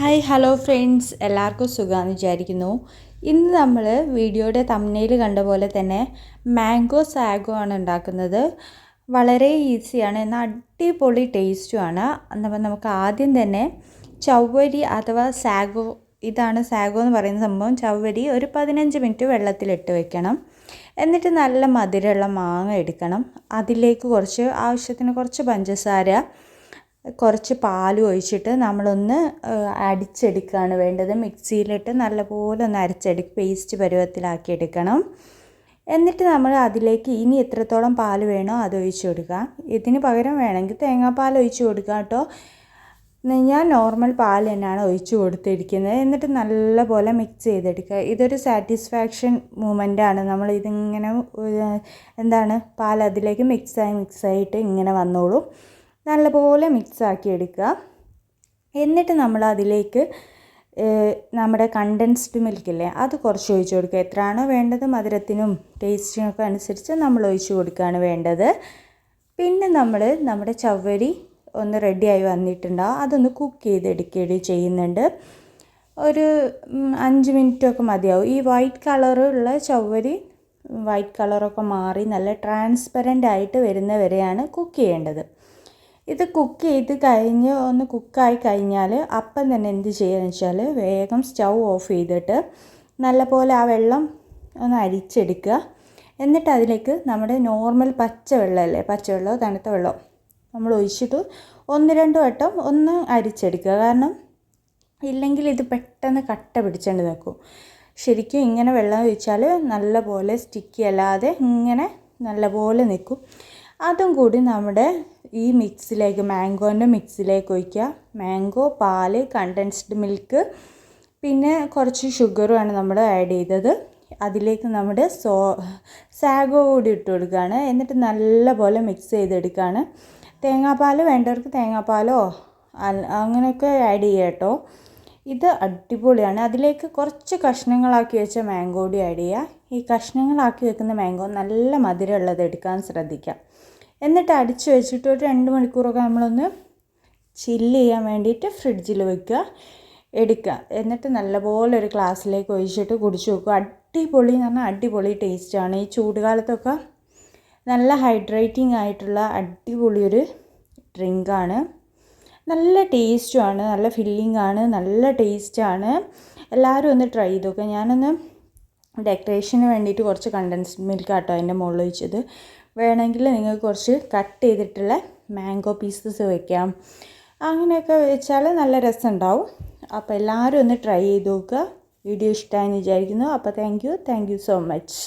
Hi hello friends എല്ലാവർക്കും സുഖമാണെന്ന് വിചാരിക്കുന്നു. ഇന്ന് നമ്മൾ വീഡിയോയുടെ തമ്മനയിൽ കണ്ട പോലെ തന്നെ മാംഗോ സാഗോ ആണ് ഉണ്ടാക്കുന്നത്. വളരെ ഈസിയാണ് എന്നാൽ അടിപൊളി ടേസ്റ്റുമാണ് അപ്പോൾ നമുക്ക് ആദ്യം തന്നെ ചവ്വരി അഥവാ സാഗോ ഇതാണ് സാഗോ എന്ന് പറയുന്ന സംഭവം. ചവ്വരി ഒരു പതിനഞ്ച് മിനിറ്റ് വെള്ളത്തിലിട്ട് വെക്കണം. എന്നിട്ട് നല്ല മധുരമുള്ള മാങ്ങ എടുക്കണം. അതിലേക്ക് കുറച്ച് ആവശ്യത്തിന് കുറച്ച് പഞ്ചസാര കുറച്ച് പാലും ഒഴിച്ചിട്ട് നമ്മളൊന്ന് അടിച്ചെടുക്കുകയാണ് വേണ്ടത്. മിക്സിയിലിട്ട് നല്ലപോലെ ഒന്ന് അരച്ചെടു പേസ്റ്റ് പരുവത്തിലാക്കി എടുക്കണം എന്നിട്ട് നമ്മൾ അതിലേക്ക് ഇനി എത്രത്തോളം പാൽ വേണോ അത് ഒഴിച്ചു കൊടുക്കുക ഇതിന് പകരം വേണമെങ്കിൽ തേങ്ങാപ്പാൽ ഒഴിച്ചു കൊടുക്കുക കേട്ടോ. ഞാൻ നോർമൽ പാൽ തന്നെയാണ് ഒഴിച്ചു കൊടുത്തിരിക്കുന്നത്. എന്നിട്ട് നല്ലപോലെ മിക്സ് ചെയ്തെടുക്കുക ഇതൊരു സാറ്റിസ്ഫാക്ഷൻ മൂമെന്റാണ് നമ്മൾ ഇതിങ്ങനെ എന്താണ് പാൽ അതിലേക്ക് മിക്സായി മിക്സായിട്ട് ഇങ്ങനെ വന്നോളും. നല്ലപോലെ മിക്സാക്കി എടുക്കുക. എന്നിട്ട് നമ്മൾ അതിലേക്ക് നമ്മുടെ കണ്ടൻസ്ഡ് മിൽക്കില്ലേ അത് കുറച്ച് ഒഴിച്ചു കൊടുക്കുക. എത്രയാണോ വേണ്ടത് മധുരത്തിനും ടേസ്റ്റിനൊക്കെ അനുസരിച്ച് നമ്മൾ ഒഴിച്ചു കൊടുക്കുകയാണ് വേണ്ടത്. പിന്നെ നമ്മൾ നമ്മുടെ ചവ്വരി ഒന്ന് റെഡിയായി വന്നിട്ടുണ്ടാവും അതൊന്ന് കുക്ക് ചെയ്തെടുക്കുകയും ചെയ്യുന്നുണ്ട്. ഒരു അഞ്ച് മിനിറ്റൊക്കെ മതിയാവും. ഈ വൈറ്റ് കളറുള്ള ചവ്വരി വൈറ്റ് കളറൊക്കെ മാറി നല്ല ട്രാൻസ്പെറന്റ് ആയിട്ട് വരുന്ന വരെയാണ് കുക്ക് ചെയ്യേണ്ടത്. ഇത് കുക്ക് ചെയ്ത് കഴിഞ്ഞ് ഒന്ന് കുക്കായി കഴിഞ്ഞാൽ അപ്പം തന്നെ എന്ത് ചെയ്യുകയെന്ന് വെച്ചാൽ വേഗം സ്റ്റൗ ഓഫ് ചെയ്തിട്ട് നല്ലപോലെ ആ വെള്ളം ഒന്ന് അരിച്ചെടുക്കുക. എന്നിട്ട് അതിലേക്ക് നമ്മുടെ നോർമൽ പച്ച അല്ലേ പച്ചവെള്ളമോ തണുത്ത വെള്ളമോ നമ്മൾ ഒഴിച്ചിട്ട് ഒന്ന് രണ്ട് വട്ടം ഒന്ന് അരിച്ചെടുക്കുക. കാരണം ഇല്ലെങ്കിൽ ഇത് പെട്ടെന്ന് കട്ട പിടിച്ചുകൊണ്ട് നിൽക്കും ശരിക്കും ഇങ്ങനെ വെള്ളം ഒഴിച്ചാൽ നല്ലപോലെ സ്റ്റിക്കി അല്ലാതെ ഇങ്ങനെ നല്ലപോലെ നിൽക്കും. അതും കൂടി നമ്മുടെ ഈ മിക്സിലേക്ക് മാംഗോന്റെ മിക്സിലേക്ക് ഒഴിക്കുക. മാംഗോ പാൽ കണ്ടൻസ്ഡ് മിൽക്ക് പിന്നെ കുറച്ച് ഷുഗറുമാണ് നമ്മൾ ആഡ് ചെയ്തത്. അതിലേക്ക് നമ്മുടെ സോ സാഗോ കൂടി ഇട്ട് കൊടുക്കുകയാണ്. എന്നിട്ട് നല്ലപോലെ മിക്സ് ചെയ്തെടുക്കുകയാണ്. തേങ്ങാപ്പാൽ വേണ്ടവർക്ക് തേങ്ങാപ്പാലോ അങ്ങനെയൊക്കെ ആഡ് ചെയ്യാം കേട്ടോ. ഇത് അടിപൊളിയാണ്. അതിലേക്ക് കുറച്ച് കഷ്ണങ്ങളാക്കി വെച്ച മാംഗോ കൂടി ആഡ് ചെയ്യുക ഈ കഷ്ണങ്ങളാക്കി വെക്കുന്ന മാംഗോ നല്ല മധുരമുള്ളത് എടുക്കാൻ ശ്രദ്ധിക്കാം. എന്നിട്ട് അടിച്ച് വെച്ചിട്ട് ഒരു രണ്ട് മണിക്കൂറൊക്കെ നമ്മളൊന്ന് ചില്ല് ചെയ്യാൻ വേണ്ടിയിട്ട് ഫ്രിഡ്ജിൽ വെക്കുക എടുക്കുക. എന്നിട്ട് നല്ലപോലെ ഒരു ഗ്ലാസ്സിലേക്ക് ഒഴിച്ചിട്ട് കുടിച്ച് നോക്കുക. അടിപൊളി എന്ന് പറഞ്ഞാൽ അടിപൊളി ടേസ്റ്റാണ് ഈ ചൂടുകാലത്തൊക്കെ നല്ല ഹൈഡ്രേറ്റിംഗ് ആയിട്ടുള്ള അടിപൊളിയൊരു ഡ്രിങ്കാണ് നല്ല ടേസ്റ്റുമാണ് നല്ല ഫില്ലിംഗ് ആണ് നല്ല ടേസ്റ്റാണ്. എല്ലാവരും ഒന്ന് ട്രൈ ചെയ്ത് നോക്കുക ഞാനൊന്ന് ഡെക്കറേഷന് വേണ്ടിയിട്ട് കുറച്ച് കണ്ടൻസ്ഡ് മിൽക്ക് ആട്ടോ അതിന്റെ മുകളിൽ ഒഴിച്ചത് വേണമെങ്കിൽ നിങ്ങൾക്ക് കുറച്ച് കട്ട് ചെയ്തിട്ടുള്ള മാംഗോ പീസസ് വയ്ക്കാം അങ്ങനെയൊക്കെ വെച്ചാൽ നല്ല രസമുണ്ടാവും. അപ്പോൾ എല്ലാവരും ഒന്ന് ട്രൈ ചെയ്ത് നോക്കുക വീഡിയോ ഇഷ്ടമായെന്ന് വിചാരിക്കുന്നു. അപ്പോൾ thank you thank you so much